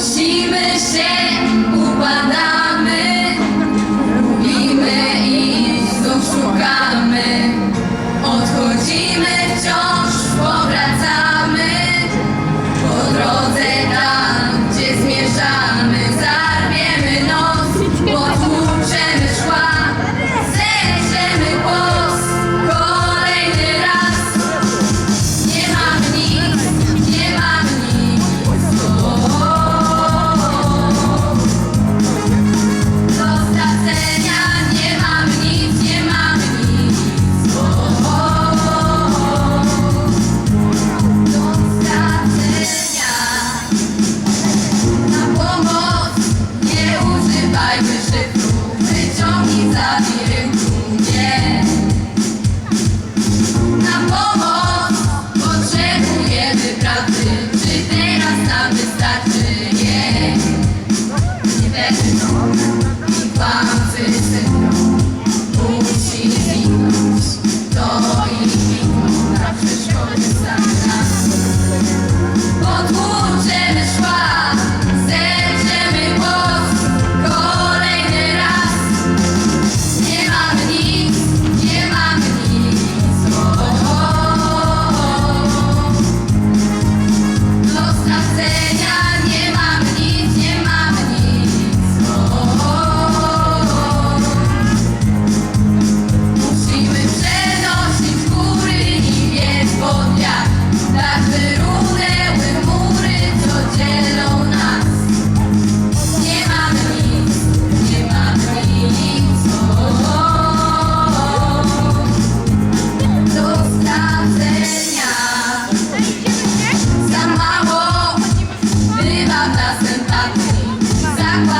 see prawdy Czy teraz nam wystarczy jej yeah. niepewności i kłamstw?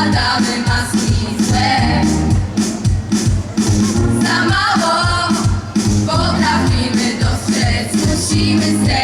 zakładamy maski złe Za mało potrafimy dostrzec, musimy zdeć